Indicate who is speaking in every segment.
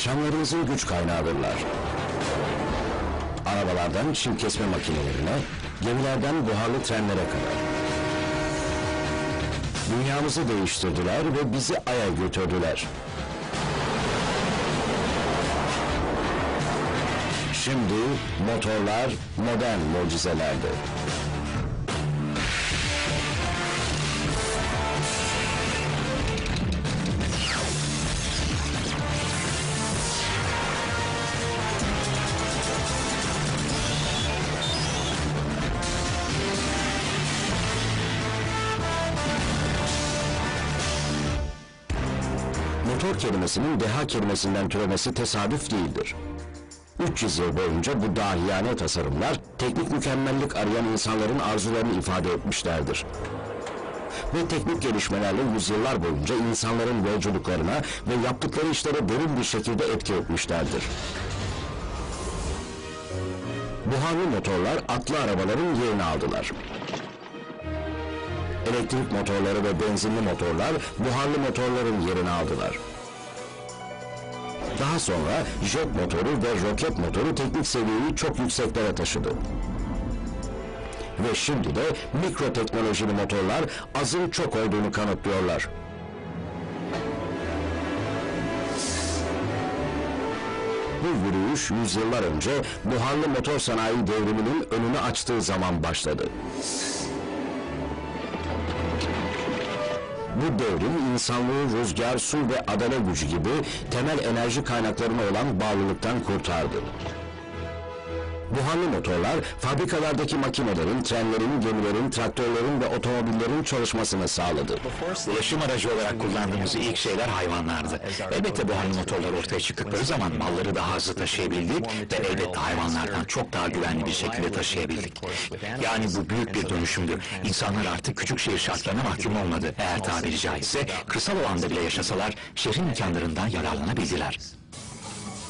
Speaker 1: yaşamlarımızın güç kaynağıdırlar. Arabalardan çim kesme makinelerine, gemilerden buharlı trenlere kadar. Dünyamızı değiştirdiler ve bizi Ay'a götürdüler. Şimdi motorlar modern mucizelerdi. Motor kelimesinin deha kelimesinden türemesi tesadüf değildir. 300 yıl boyunca bu dahiyane tasarımlar teknik mükemmellik arayan insanların arzularını ifade etmişlerdir. Ve teknik gelişmelerle yüzyıllar boyunca insanların yolculuklarına ve yaptıkları işlere derin bir şekilde etki etmişlerdir. Buharlı motorlar atlı arabaların yerini aldılar. Elektrik motorları ve benzinli motorlar buharlı motorların yerini aldılar. Daha sonra jet motoru ve roket motoru teknik seviyeyi çok yükseklere taşıdı. Ve şimdi de mikro teknolojili motorlar azın çok olduğunu kanıtlıyorlar. Bu yürüyüş yüzyıllar önce buharlı motor sanayi devriminin önünü açtığı zaman başladı. Bu devrim insanlığı rüzgar, su ve adana gücü gibi temel enerji kaynaklarına olan bağlılıktan kurtardı. Buharlı motorlar fabrikalardaki makinelerin, trenlerin, gemilerin, traktörlerin ve otomobillerin çalışmasını sağladı.
Speaker 2: Ulaşım aracı olarak kullandığımız ilk şeyler hayvanlardı. Elbette buharlı motorlar ortaya çıktıkları zaman malları daha hızlı taşıyabildik ve elbette hayvanlardan çok daha güvenli bir şekilde taşıyabildik. Yani bu büyük bir dönüşümdü. İnsanlar artık küçük şehir şartlarına mahkum olmadı. Eğer tabiri caizse kırsal alanda bile yaşasalar şehrin imkanlarından yararlanabildiler.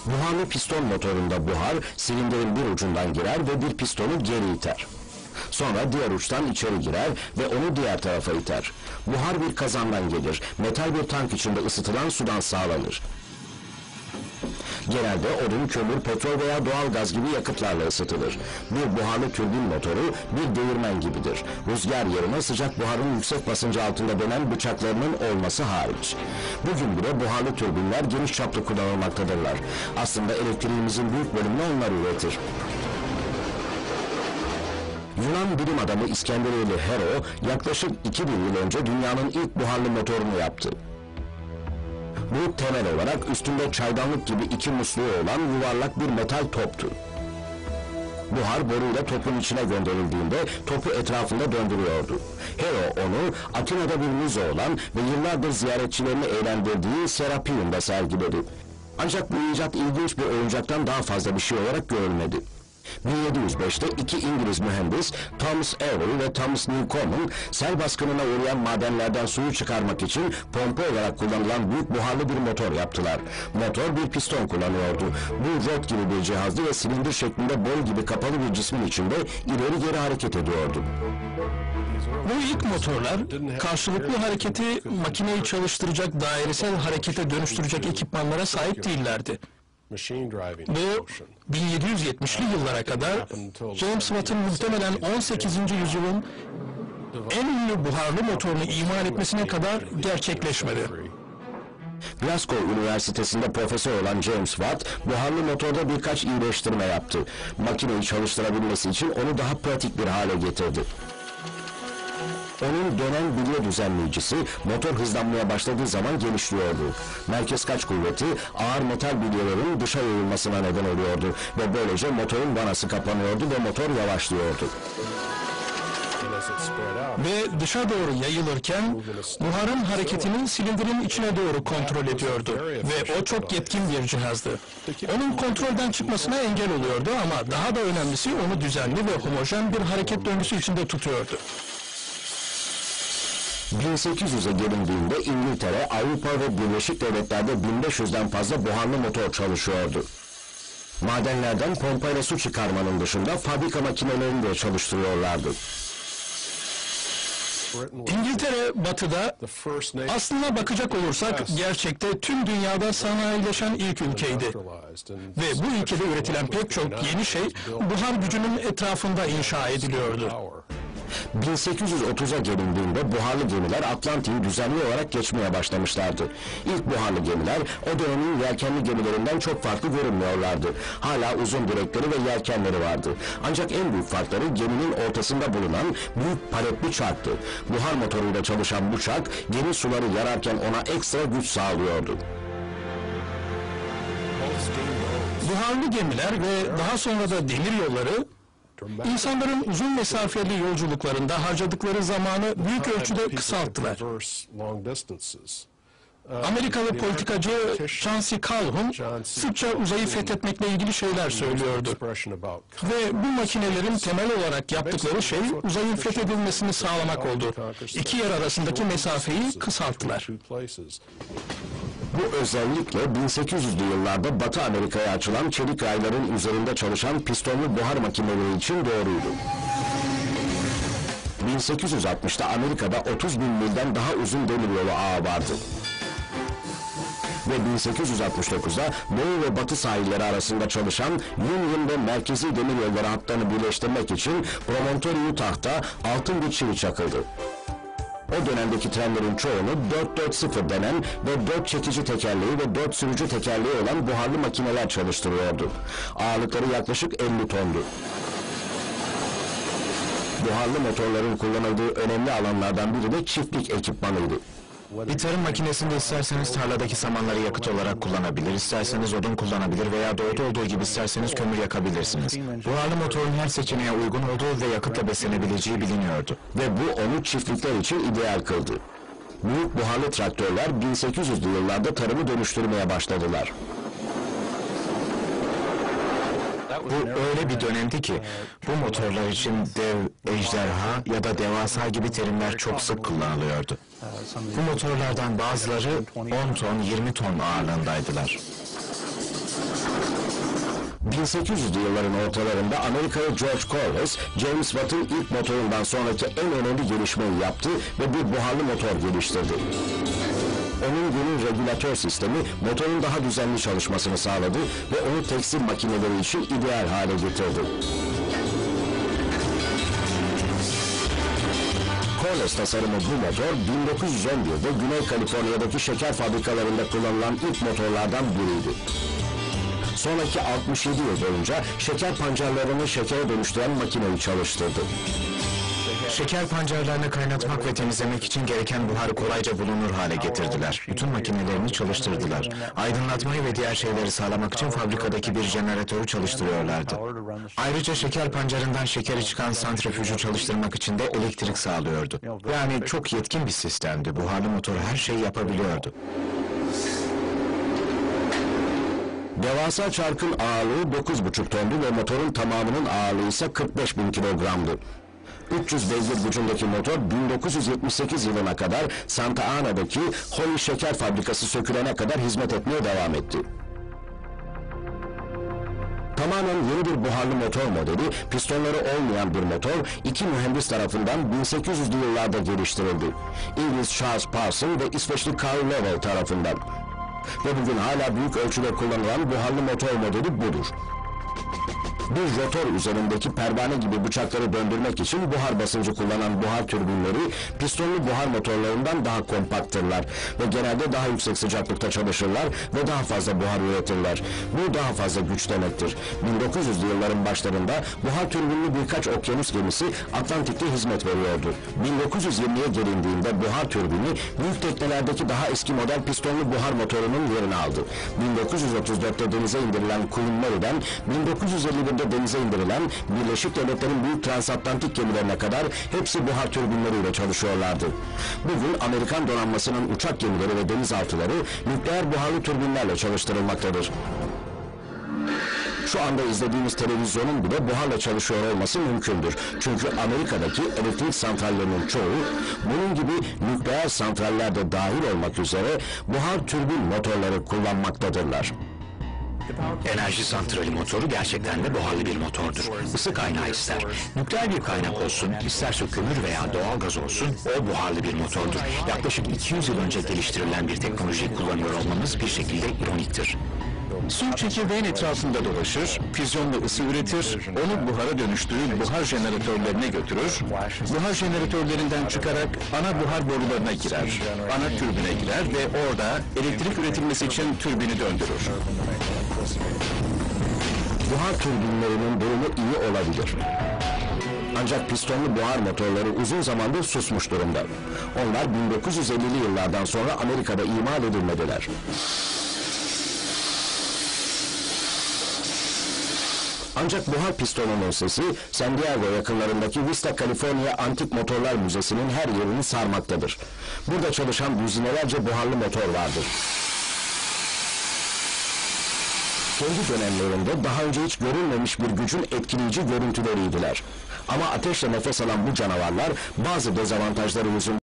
Speaker 1: Buharlı piston motorunda buhar silindirin bir ucundan girer ve bir pistonu geri iter. Sonra diğer uçtan içeri girer ve onu diğer tarafa iter. Buhar bir kazandan gelir. Metal bir tank içinde ısıtılan sudan sağlanır. Genelde odun, kömür, petrol veya doğal gaz gibi yakıtlarla ısıtılır. Bir buharlı türbin motoru bir değirmen gibidir. Rüzgar yerine sıcak buharın yüksek basıncı altında dönen bıçaklarının olması hariç. Bugün bile buharlı türbinler geniş çaplı kullanılmaktadırlar. Aslında elektriğimizin büyük bölümünü onlar üretir. Yunan bilim adamı İskenderiyeli Hero yaklaşık 2000 yıl önce dünyanın ilk buharlı motorunu yaptı. Bu temel olarak üstünde çaydanlık gibi iki musluğu olan yuvarlak bir metal toptu. Buhar boruyla topun içine gönderildiğinde topu etrafında döndürüyordu. Hero onu Atina'da bir müze olan ve yıllardır ziyaretçilerini eğlendirdiği Serapeum'da sergiledi. Ancak bu icat ilginç bir oyuncaktan daha fazla bir şey olarak görülmedi. 1705'te iki İngiliz mühendis Thomas Avery ve Thomas Newcomen sel baskınına uğrayan madenlerden suyu çıkarmak için pompa olarak kullanılan büyük buharlı bir motor yaptılar. Motor bir piston kullanıyordu. Bu rot gibi bir cihazdı ve silindir şeklinde bol gibi kapalı bir cismin içinde ileri geri hareket ediyordu.
Speaker 3: Bu ilk motorlar karşılıklı hareketi makineyi çalıştıracak dairesel harekete dönüştürecek ekipmanlara sahip değillerdi. Bu 1770'li yıllara kadar James Watt'ın muhtemelen 18. yüzyılın en ünlü buharlı motorunu imal etmesine kadar gerçekleşmedi.
Speaker 1: Glasgow Üniversitesi'nde profesör olan James Watt, buharlı motorda birkaç iyileştirme yaptı. Makineyi çalıştırabilmesi için onu daha pratik bir hale getirdi. Onun dönen bilye düzenleyicisi motor hızlanmaya başladığı zaman genişliyordu. Merkez kaç kuvveti ağır metal bilyelerin dışa yayılmasına neden oluyordu ve böylece motorun vanası kapanıyordu ve motor yavaşlıyordu.
Speaker 3: Ve dışa doğru yayılırken buharın hareketini silindirin içine doğru kontrol ediyordu. Ve o çok yetkin bir cihazdı. Onun kontrolden çıkmasına engel oluyordu ama daha da önemlisi onu düzenli ve homojen bir hareket döngüsü içinde tutuyordu.
Speaker 1: 1800'e gelindiğinde İngiltere, Avrupa ve Birleşik Devletler'de 1500'den fazla buharlı motor çalışıyordu. Madenlerden pompayla su çıkarmanın dışında fabrika makinelerini de çalıştırıyorlardı.
Speaker 3: İngiltere batıda aslına bakacak olursak gerçekte tüm dünyada sanayileşen ilk ülkeydi. Ve bu ülkede üretilen pek çok yeni şey buhar gücünün etrafında inşa ediliyordu.
Speaker 1: 1830'a gelindiğinde buharlı gemiler Atlantik'i düzenli olarak geçmeye başlamışlardı. İlk buharlı gemiler o dönemin yelkenli gemilerinden çok farklı görünmüyorlardı. Hala uzun direkleri ve yelkenleri vardı. Ancak en büyük farkları geminin ortasında bulunan büyük paletli çarktı. Buhar motoruyla çalışan bu çark gemi suları yararken ona ekstra güç sağlıyordu.
Speaker 3: Buharlı gemiler ve daha sonra da demir yolları insanların uzun mesafeli yolculuklarında harcadıkları zamanı büyük ölçüde kısalttılar. Amerikalı politikacı Chauncey Calhoun sıkça uzayı fethetmekle ilgili şeyler söylüyordu. Ve bu makinelerin temel olarak yaptıkları şey uzayın fethedilmesini sağlamak oldu. İki yer arasındaki mesafeyi kısalttılar.
Speaker 1: Bu özellikle 1800'lü yıllarda Batı Amerika'ya açılan çelik rayların üzerinde çalışan pistonlu buhar makineleri için doğruydu. 1860'da Amerika'da 30 bin milden daha uzun demiryolu ağı vardı. Ve 1869'da Doğu ve Batı sahilleri arasında çalışan Union ve Merkezi Demiryolları hatlarını birleştirmek için Promontory Utah'ta altın bir çivi çakıldı. O dönemdeki trenlerin çoğunu 440 denen ve 4 çekici tekerleği ve 4 sürücü tekerleği olan buharlı makineler çalıştırıyordu. Ağırlıkları yaklaşık 50 tondu. Buharlı motorların kullanıldığı önemli alanlardan biri de çiftlik ekipmanıydı.
Speaker 2: Bir tarım makinesinde isterseniz tarladaki samanları yakıt olarak kullanabilir, isterseniz odun kullanabilir veya doğuda olduğu gibi isterseniz kömür yakabilirsiniz. Buharlı motorun her seçeneğe uygun olduğu ve yakıtla beslenebileceği biliniyordu.
Speaker 1: Ve bu onu çiftlikler için ideal kıldı. Büyük buharlı traktörler 1800'lü yıllarda tarımı dönüştürmeye başladılar.
Speaker 2: Bu öyle bir dönemdi ki bu motorlar için dev, ejderha ya da devasa gibi terimler çok sık kullanılıyordu. Bu motorlardan bazıları 10 ton, 20 ton ağırlığındaydılar.
Speaker 1: 1800'lü yılların ortalarında Amerikalı George Corliss, James Watt'ın ilk motorundan sonraki en önemli gelişmeyi yaptı ve bir buharlı motor geliştirdi. Onun yeni regülatör sistemi motorun daha düzenli çalışmasını sağladı ve onu tekstil makineleri için ideal hale getirdi. Corliss tasarımı bu motor 1911'de Güney Kaliforniya'daki şeker fabrikalarında kullanılan ilk motorlardan biriydi. Sonraki 67 yıl boyunca şeker pancarlarını şekere dönüştüren makineyi çalıştırdı.
Speaker 2: Şeker pancarlarını kaynatmak ve temizlemek için gereken buharı kolayca bulunur hale getirdiler. Bütün makinelerini çalıştırdılar. Aydınlatmayı ve diğer şeyleri sağlamak için fabrikadaki bir jeneratörü çalıştırıyorlardı. Ayrıca şeker pancarından şekeri çıkan santrifüjü çalıştırmak için de elektrik sağlıyordu. Yani çok yetkin bir sistemdi. Buharlı motor her şeyi yapabiliyordu.
Speaker 1: Devasa çarkın ağırlığı 9,5 tondu ve motorun tamamının ağırlığı ise 45 bin kilogramdı. 300 beygir gücündeki motor 1978 yılına kadar Santa Ana'daki Holly Şeker Fabrikası sökülene kadar hizmet etmeye devam etti. Tamamen yeni bir buharlı motor modeli, pistonları olmayan bir motor, iki mühendis tarafından 1800'lü yıllarda geliştirildi. İngiliz Charles Parson ve İsveçli Carl Lovell tarafından. Ve bugün hala büyük ölçüde kullanılan buharlı motor modeli budur. Bir rotor üzerindeki pervane gibi bıçakları döndürmek için buhar basıncı kullanan buhar türbinleri pistonlu buhar motorlarından daha kompakttırlar ve genelde daha yüksek sıcaklıkta çalışırlar ve daha fazla buhar üretirler. Bu daha fazla güç demektir. 1900'lü yılların başlarında buhar türbinli birkaç okyanus gemisi Atlantik'te hizmet veriyordu. 1920'ye gelindiğinde buhar türbini büyük teknelerdeki daha eski model pistonlu buhar motorunun yerini aldı. 1934'te denize indirilen Queen Mary'den 1951'de denize indirilen Birleşik Devletler'in büyük transatlantik gemilerine kadar hepsi buhar türbinleriyle çalışıyorlardı. Bugün Amerikan donanmasının uçak gemileri ve denizaltıları nükleer buharlı türbinlerle çalıştırılmaktadır. Şu anda izlediğimiz televizyonun bile buharla çalışıyor olması mümkündür. Çünkü Amerika'daki elektrik santrallerinin çoğu bunun gibi nükleer santraller de dahil olmak üzere buhar türbin motorları kullanmaktadırlar.
Speaker 2: Enerji santrali motoru gerçekten de buharlı bir motordur. Isı kaynağı ister. Nükleer bir kaynak olsun, isterse kömür veya doğal gaz olsun, o buharlı bir motordur. Yaklaşık 200 yıl önce geliştirilen bir teknolojiyi kullanıyor olmamız bir şekilde ironiktir.
Speaker 4: Su çekirdeğin etrafında dolaşır, füzyonla ısı üretir, onu buhara dönüştürür, buhar jeneratörlerine götürür, buhar jeneratörlerinden çıkarak ana buhar borularına girer, ana türbüne girer ve orada elektrik üretilmesi için türbini döndürür.
Speaker 1: Buhar türbinlerinin durumu iyi olabilir. Ancak pistonlu buhar motorları uzun zamandır susmuş durumda. Onlar 1950'li yıllardan sonra Amerika'da imal edilmediler. Ancak buhar pistonunun sesi San Diego yakınlarındaki Vista California Antik Motorlar Müzesi'nin her yerini sarmaktadır. Burada çalışan düzinelerce buharlı motor vardır. Kendi dönemlerinde daha önce hiç görülmemiş bir gücün etkileyici görüntüleriydiler. Ama ateşle nefes alan bu canavarlar bazı dezavantajları yüzünden